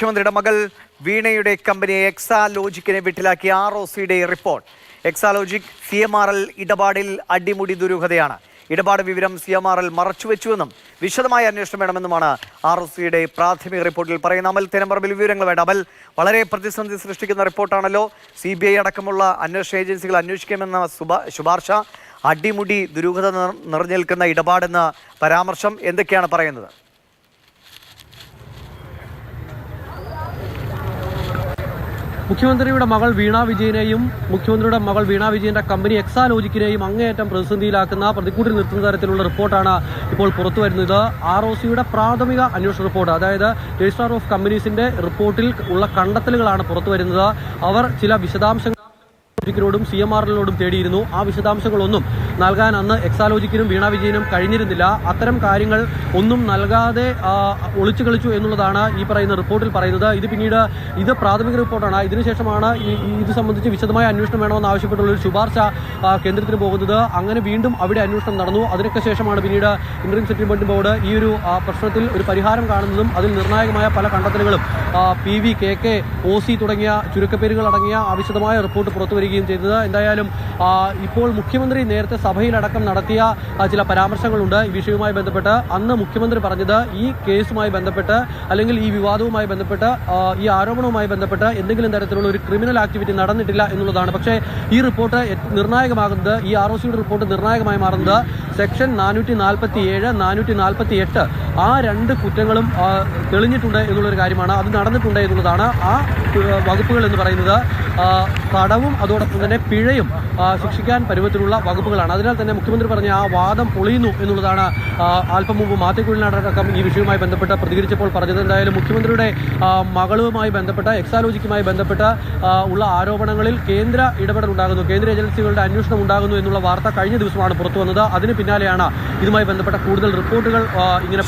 മുഖ്യമന്ത്രിയുടെ മകൾ വീണയുടെ കമ്പനി എക്സാലോജിക്കിനെ വിട്ടിലാക്കി ആർ ഒ സിയുടെ report. Exalogic C M R L ഇടപാടിൽ അടിമുടി ദുരൂഹതയാണ്. ഇടപാട് വിവരം സി എം ആർ എൽ മറച്ചുവെച്ചുവെന്നും വിശദമായ അന്വേഷണം വേണമെന്നുമാണ് ആർ ഒ സിയുടെ പ്രാഥമിക റിപ്പോർട്ടിൽ പറയുന്ന അമൽ തിരുമ്പറമ്പിൽ വിവരങ്ങൾ വേണ്ട. അമൽ വളരെ പ്രതിസന്ധി സൃഷ്ടിക്കുന്ന റിപ്പോർട്ടാണല്ലോ. സി ബി ഐ അടക്കമുള്ള അന്വേഷണ ഏജൻസികൾ അന്വേഷിക്കുമെന്ന ശുപാർശ. അടിമുടി ദുരൂഹത നിറഞ്ഞു നിൽക്കുന്ന ഇടപാടെന്ന പരാമർശം എന്തൊക്കെയാണ് പറയുന്നത്? മുഖ്യമന്ത്രിയുടെ മകൾ വീണ വിജയനെയും മുഖ്യമന്ത്രിയുടെ മകൾ വീണ വിജയന്റെ കമ്പനി എക്സാലോജിക്കിനെയും അങ്ങേയറ്റം പ്രതിസന്ധിയിലാക്കുന്ന പ്രതിക്കൂട്ടിൽ നിർത്തുന്ന തരത്തിലുള്ള റിപ്പോർട്ടാണ് ഇപ്പോൾ പുറത്തു വരുന്നത്. ആർ ഒ സിയുടെ പ്രാഥമിക അന്വേഷണ റിപ്പോർട്ട് അതായത് രജിസ്ട്രാർ ഓഫ് കമ്പനീസിന്റെ റിപ്പോർട്ടിൽ ഉള്ള കണ്ടെത്തലുകളാണ് പുറത്തു വരുന്നത്. അവർ ചില വിശദാംശങ്ങൾ ോടും സി എം ആറിനോടും തേടിയിരുന്നു. ആ വിശദാംശങ്ങളൊന്നും നൽകാൻ അന്ന് എക്സാലോജിക്കിനും വീണ വിജയനും കഴിഞ്ഞിരുന്നില്ല. അത്തരം കാര്യങ്ങൾ ഒന്നും നൽകാതെ ഒളിച്ചു കളിച്ചു എന്നുള്ളതാണ് ഈ പറയുന്ന റിപ്പോർട്ടിൽ പറയുന്നത്. ഇത് പിന്നീട് ഇത് പ്രാഥമിക റിപ്പോർട്ടാണ്. ഇതിനുശേഷമാണ് ഇത് സംബന്ധിച്ച് വിശദമായ അന്വേഷണം വേണമെന്ന് ആവശ്യപ്പെട്ടുള്ള ഒരു ശുപാർശ കേന്ദ്രത്തിന് പോകുന്നത്. അങ്ങനെ വീണ്ടും അവിടെ അന്വേഷണം നടന്നു. അതിനൊക്കെ ശേഷമാണ് പിന്നീട് ഇന്റർവ്യൂ സെറ്റിൽമെന്റ് ബോർഡ് ഈ ഒരു പ്രശ്നത്തിൽ ഒരു പരിഹാരം കാണുന്നതും അതിൽ നിർണായകമായ പല കണ്ടെത്തലുകളും P V K K O C തുടങ്ങിയ ചുരുക്കപ്പേരുകൾ അടങ്ങിയ ആവശ്യമായ റിപ്പോർട്ട് പുറത്തുവരികയും ചെയ്തത്. എന്തായാലും ഇപ്പോൾ മുഖ്യമന്ത്രി നേരത്തെ സഭയിലടക്കം നടത്തിയ ചില പരാമർശങ്ങളുണ്ട്. ഈ വിഷയവുമായി ബന്ധപ്പെട്ട് അന്ന് മുഖ്യമന്ത്രി പറഞ്ഞത് ഈ കേസുമായി ബന്ധപ്പെട്ട് അല്ലെങ്കിൽ ഈ വിവാദവുമായി ബന്ധപ്പെട്ട് ഈ ആരോപണവുമായി ബന്ധപ്പെട്ട് എന്തെങ്കിലും തരത്തിലുള്ള ഒരു ക്രിമിനൽ ആക്ടിവിറ്റി നടന്നിട്ടില്ല എന്നുള്ളതാണ്. പക്ഷേ ഈ റിപ്പോർട്ട് നിർണായകമാകുന്നത് ഈ ആർ ഒ സിയുടെ റിപ്പോർട്ട് നിർണായകമായി മാറുന്നത് സെക്ഷൻ നാനൂറ്റി നാൽപ്പത്തി ഏഴ് നാനൂറ്റി നാൽപ്പത്തി എട്ട് ആ രണ്ട് കുറ്റങ്ങളും തെളിഞ്ഞിട്ടുണ്ട് എന്നുള്ളൊരു കാര്യമാണ്. അത് നടന്നിട്ടുണ്ട് എന്നുള്ളതാണ് ആ വകുപ്പുകൾ എന്ന് പറയുന്നത്. തടവും അതോടൊപ്പം തന്നെ പിഴയും ശിക്ഷിക്കാൻ പരുവത്തിലുള്ള വകുപ്പുകളാണ്. അതിനാൽ തന്നെ മുഖ്യമന്ത്രി പറഞ്ഞ ആ വാദം പൊളിയുന്നു എന്നുള്ളതാണ് അല്പം മുമ്പ് മാത്യക്കുഴിനാടക്കം ഈ വിഷയവുമായി ബന്ധപ്പെട്ട് പ്രതികരിച്ചപ്പോൾ പറഞ്ഞത്. എന്തായാലും മുഖ്യമന്ത്രിയുടെ മകളുമായി ബന്ധപ്പെട്ട എക്സാലോജിക്കുമായി ബന്ധപ്പെട്ട ഉള്ള ആരോപണങ്ങളിൽ കേന്ദ്ര ഇടപെടൽ ഉണ്ടാകുന്നു. കേന്ദ്ര ഏജൻസികളുടെ അന്വേഷണം ഉണ്ടാകുന്നു എന്നുള്ള വാർത്ത കഴിഞ്ഞ ദിവസമാണ് പുറത്തു വന്നത്. അതിന് പിന്നാലെയാണ് ഇതുമായി ബന്ധപ്പെട്ട കൂടുതൽ റിപ്പോർട്ടുകൾ ഇങ്ങനെ